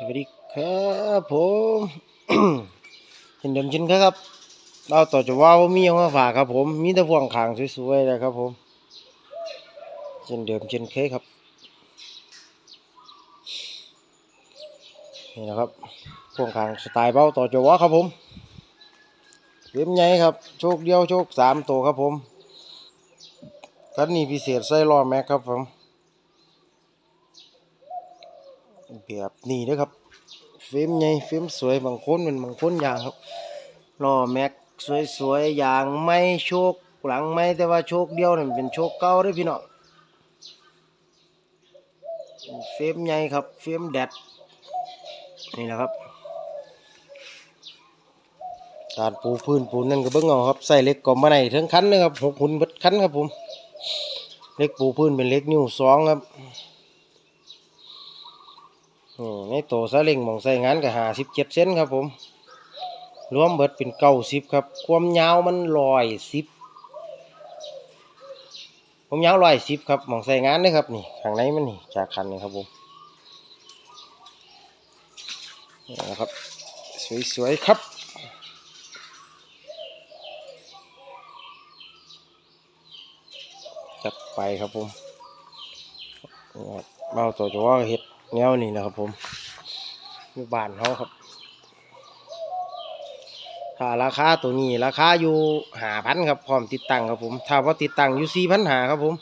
สวัสดีครับผมเช่นเดิมเช่นเคยครับ เราต่อจะว่าว่ามีอย่างมาฝากครับผม มีต่พวงขางสวยๆนะครับผมเช่นเดิมเช่นเคยครับ นี่นะครับพวงขางสไตล์เบ้าต่อจะว่าครับผมเล่มใหญ่ครับ โชคเดียวโชคสามตัวครับผมคันนี้พิเศษใส่ล้อแม็กครับผม แบบนี้เด้อครับเฟรมใหญ่เฟรมสวยบางคนเป็นบางคนอย่างครับล้อแม็กสวยๆอย่างไม่โชคหลังไม่แต่ว่าโชคเดียวนี่เป็นโชคเก่าด้อพี่น้องเฟรมใหญ่ครับเฟรมแดดนี่แหละครับการปูพื้นปูนั่นก็เบิ่งเอาครับใส่เล็กกลมมาในทั้งคันเลยครับหกหุ่นเบิดคันครับผมเล็กปูพื้นเป็นเล็กนิ้วสองครับ ในโตซาเล้งมองใส่งานก็หาสิบเจ็ดเซนครับผม รวมเบิดเป็นเก้าสิบครับ ความยาวมันร้อยสิบความยาวร้อยสิบครับมองใส่งานนี่ครับนี่ข้างในมันนี่จากคันนี่ครับผมนี่นะครับสวยๆครับจัดไปครับผมนี่ครับเมาตัวจะว่าเห็ด แนวนี่นะครับผมอยู่บ้านเขาครับถ้าราคาตัวนี้ราคาอยู่หาพันครับพร้อมติดตั้งครับผมถ้าว่าติดตั้งอยู่สี่พันหาครับผม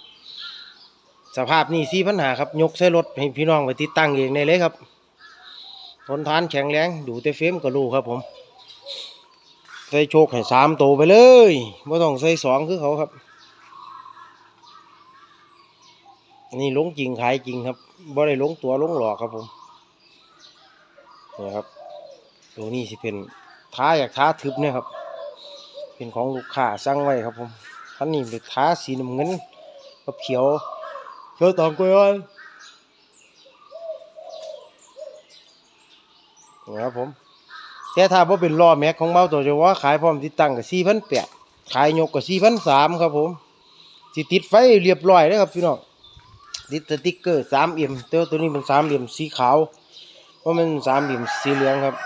สภาพนี่สี่พันหาครับยกใส่รถให้พี่น้องไปติดตั้งเองได้เลยครับทนทานแข็งแรงดูแต่เฟมก็รู้ครับผมใส่โชคให้สามตัวไปเลยไม่ต้องใส่สองคือเขาครับ นี่ลงจริงขายจริงครับบ่ได้ลงตัวลงหลอกครับผมนี่ครับ ตัวนี้สิเป็นท้าอยากท้าทึบเนี่ยครับ เป็นของลูกค้าสั่งไว้ครับผมท่านนี้เป็นท้าสีน้ำเงินกับเขียวเขียวตองกล้วยอ่อนนี่ครับผมแต่ถ้าบ่เป็นล้อแม็กของเบาตัวจะว่าขายพร้อมติดตั้งกับสี่พันแปดขายยกกับสี่พันสามครับผมสิติดไฟเรียบร้อยเลยครับพี่น้อง ติดสติ๊กเกอร์สามเหลี่ยมตัวตัวนี้เป็นสามเหลี่ยมสีขาวเพราะมันสามเหลี่ยมสีเหลืองครับ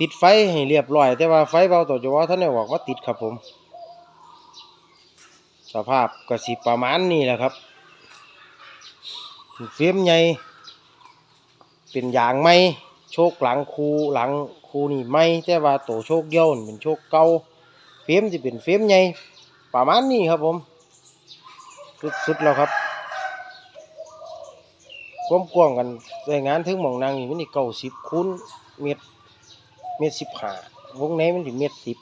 ติดไฟให้เรียบร้อย แต่ว่าไฟเบาต่อจะว่าท่านได้บอกว่าติดครับผม สภาพก็สิประมาณนี้แหละครับเฟรมใหญ่เป็นยางไม้โชคหลังคูหลังคูนี่ไม้แต่ว่าตัวโชคเดียวนี่เป็นโชคเก่าเฟรมจะเป็นเฟรมใหญ่ประมาณนี้ครับผมสุดๆแล้วครับ ความกว้างกันใส่งานถึงหมองนางนี่มันนี่เก้าสิบคูณเมตรเมตรสิบห้าวงในมันถึงเมตรสิบ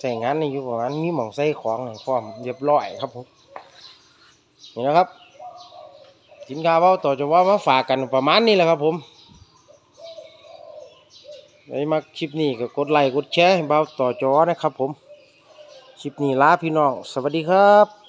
ใส่งานนี่อยู่ประมาณมีหมองใส่ของให้พร้อมเรียบร้อยครับผมนี่นะครับ สินค้าเบาต่อจะว่ามาฝากกันประมาณนี้แหละครับผมใครมาคลิปนี้ก็กดไลค์กดแชร์ให้เบาต่อจอนะครับผม คลิปนี้ลาพี่น้อง สวัสดีครับ